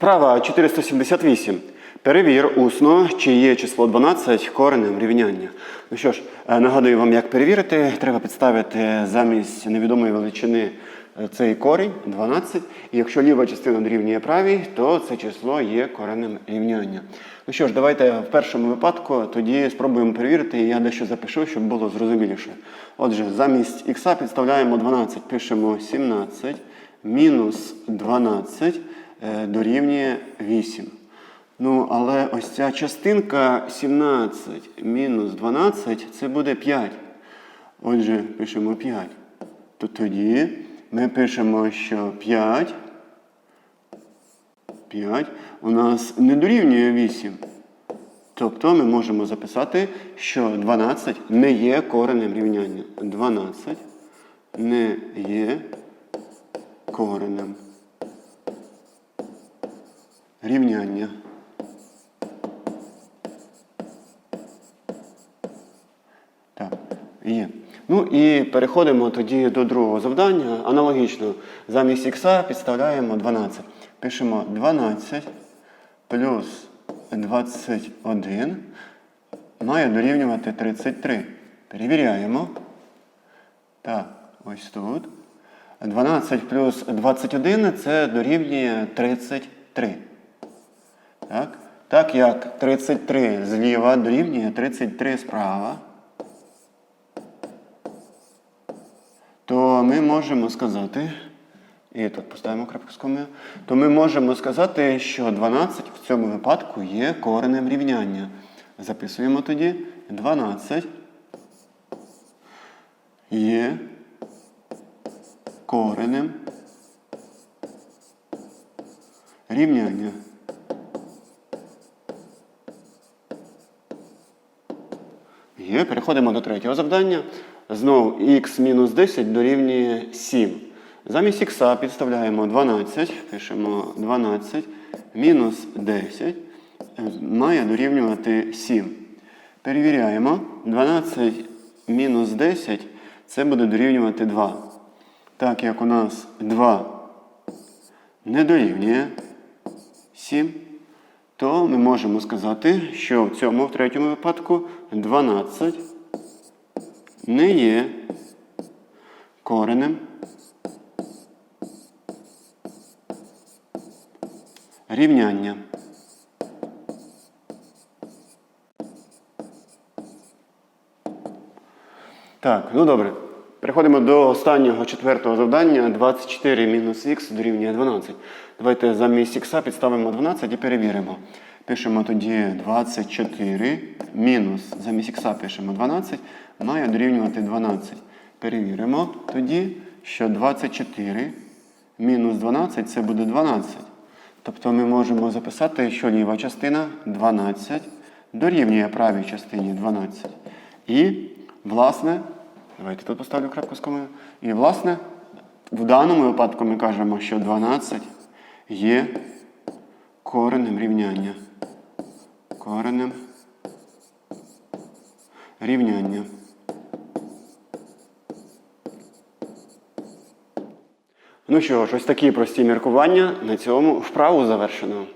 Вправа 478. Перевір усно, чи є число 12 коренем рівняння. Ну що ж, е, нагадую вам, як перевірити. Треба підставити замість невідомої величини е, цей корінь 12. І якщо ліва частина дорівнює правій, то це число є коренем рівняння. Ну що ж, давайте в першому випадку тоді спробуємо перевірити, і я дещо запишу, щоб було зрозуміліше. Отже, замість х підставляємо 12, пишемо 17 мінус 12 е, дорівнює 8. Ну, але ось ця частинка 17 мінус 12 це буде 5. Отже, пишемо 5. То тоді ми пишемо, що 5, 5 у нас не дорівнює 8. Тобто ми можемо записати, що 12 не є коренем рівняння. 12 не є коренем рівняння. Так, є. Ну і переходимо тоді до другого завдання. Аналогічно, замість х підставляємо 12. Пишемо 12 плюс 21 має дорівнювати 33. Перевіряємо. Так, ось тут. 12 плюс 21 це дорівнює 33. Так? так як 33 зліва дорівнює 33 справа, то ми можемо сказати, і тут поставимо крапку з комою, то ми можемо сказати, що 12 в цьому випадку є коренем рівняння. Записуємо тоді 12 є коренем рівняння. Є, переходимо до третього завдання. Знову х мінус 10 дорівнює 7. Замість х підставляємо 12, пишемо 12, мінус 10 е, має дорівнювати 7. Перевіряємо. 12 мінус 10 це буде дорівнювати 2. Так як у нас 2 не дорівнює 7, то ми можемо сказати, що в цьому в третьому випадку 12 не є коренем рівняння. Так, ну добре. Переходимо до останнього четвертого завдання. 24 мінус х дорівнює 12. Давайте замість х підставимо 12 і перевіримо. Пишемо тоді 24 мінус, замість х пишемо 12, має дорівнювати 12. Перевіримо тоді, що 24 мінус 12 це буде 12. Тобто ми можемо записати, що ліва частина 12 дорівнює правій частині 12. І, власне, давайте тут поставлю крапку з комою. І, власне, в даному випадку ми кажемо, що 12 є коренем рівняння. Коренем рівняння. Ну що ж, ось такі прості міркування. На цьому вправу завершено.